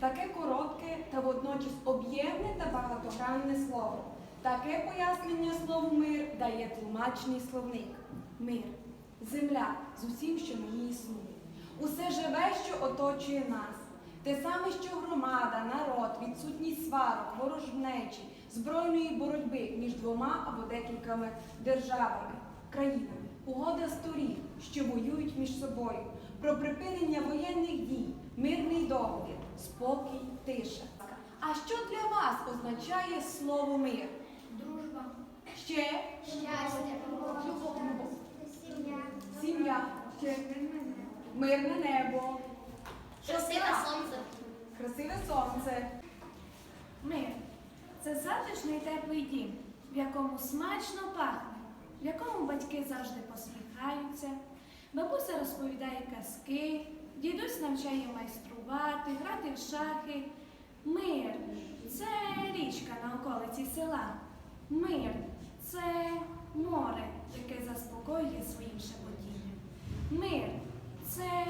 таке коротке та водночас об'ємне та багатогранне слово. Таке пояснення слову мир дає тлумачний словник. Мир, земля з усім, що на ній існує. Усе живе, що оточує нас. Те саме, що громада, народ, відсутність сварок, ворожнечі, збройної боротьби між двома або декількома державами, країнами, угода сторін що воюють між собою, про припинення воєнних дій, мирний договір, спокій, тиша. А що для вас означає слово мир? Дружба, Ще? Щастя, любов, сім'я, сім'я, ще? Мирне небо, красиве сонце. красиве сонце. Мир. Це затишний теплий дім, в якому смачно пахне, в якому батьки завжди посміхаються, бабуся розповідає казки, дідусь навчає майструвати, грати в шахи. Мир це річка на околиці села. Мир це море, яке заспокоює своїм шепотінням. Мир це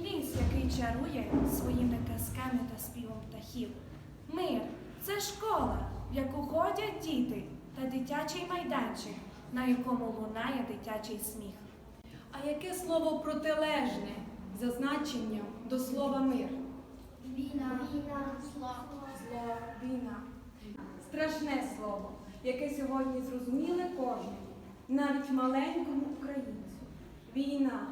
ліс, який чарує своїми казками та співом птахів. Мир це школа, в яку ходять діти, та дитячий майданчик, на якому лунає дитячий сміх. А яке слово протилежне за значенням до слова мир? Війна, війна, зло. Зло, війна. Страшне слово, яке сьогодні зрозуміле кожному, навіть маленькому українцю. Війна,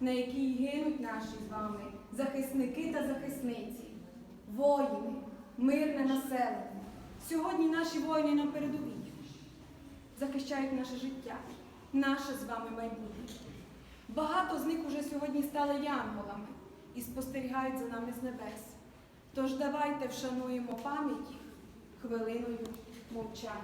на якій гинуть наші з вами захисники та захисниці, воїни, мирне населення. Сьогодні наші воїни на передовій захищають наше життя, наше з вами майбутнє. Багато з них уже сьогодні стали янголами і спостерігають за нами з небес. Тож давайте вшануємо пам'ять хвилиною мовчання.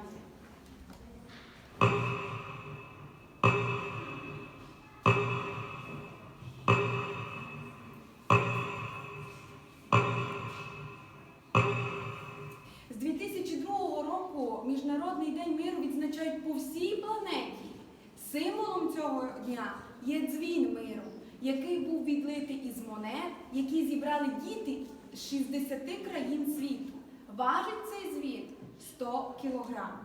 З 2002 року Міжнародний день миру відзначають по всій планеті. Символом цього дня є дзвін миру, який був відлитий із монет, які зібрали діти з 60 країн світу. Важить цей звіт 100 кілограм.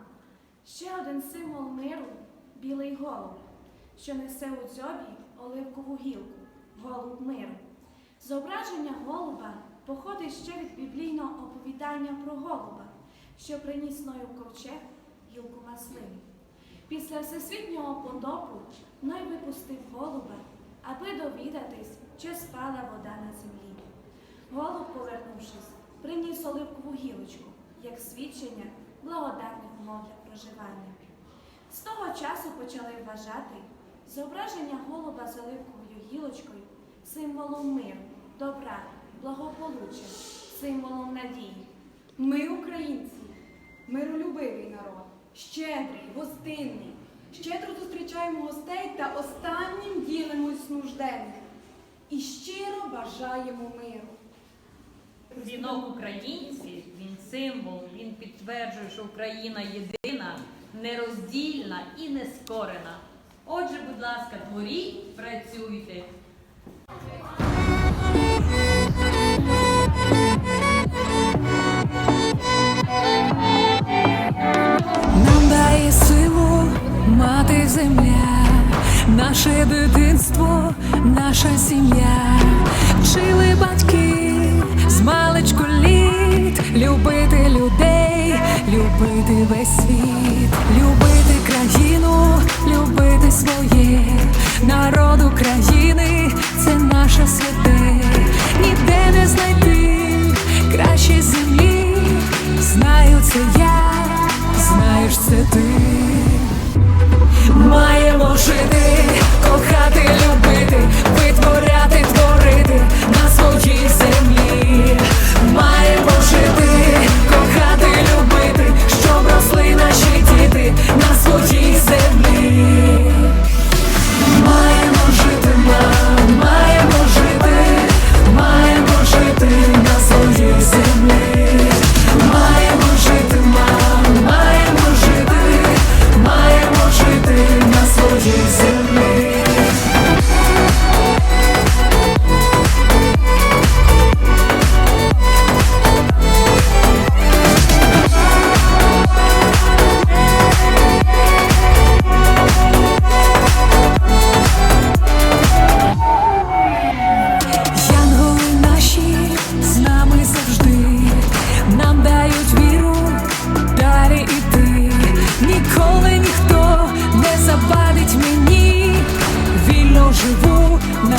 Ще один символ миру білий голуб, що несе у дзьобі оливкову гілку, голуб миру. Зображення голуба походить ще від біблійного оповідання про голуба, що приніс Ною ковчег гілку маслини. Після всесвітнього потопу Ной випустив голуба, аби довідатись, чи спала вода на землі. Голуб, повернувшись, приніс оливкову гілочку, як свідчення благодатних умов для проживання. З того часу почали вважати зображення голуба з оливковою гілочкою символом миру, добра, благополуччя, символом надії. Ми, українці, миролюбивий народ, щедрий, гостинний. Щедро зустрічаємо гостей та останнім ділимось нужденним. І щиро бажаємо миру. Вінок українців, він символ, він підтверджує, що Україна єдина, нероздільна і нескорена. Отже, будь ласка, творіть, працюйте. Наше дитинство, наша сім'я, вчили батьки з маличку літ, любити людей, любити весь світ, любити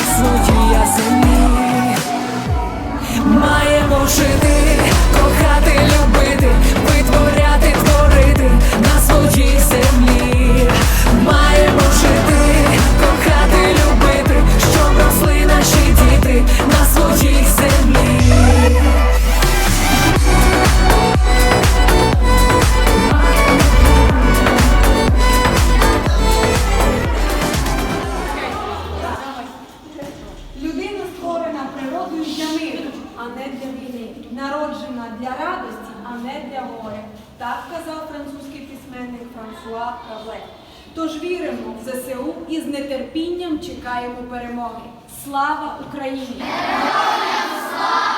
Злодія землі маємо жити. Так казав французький письменник Франсуа Кавле. Тож віримо в ЗСУ і з нетерпінням чекаємо перемоги. Слава Україні! Слава!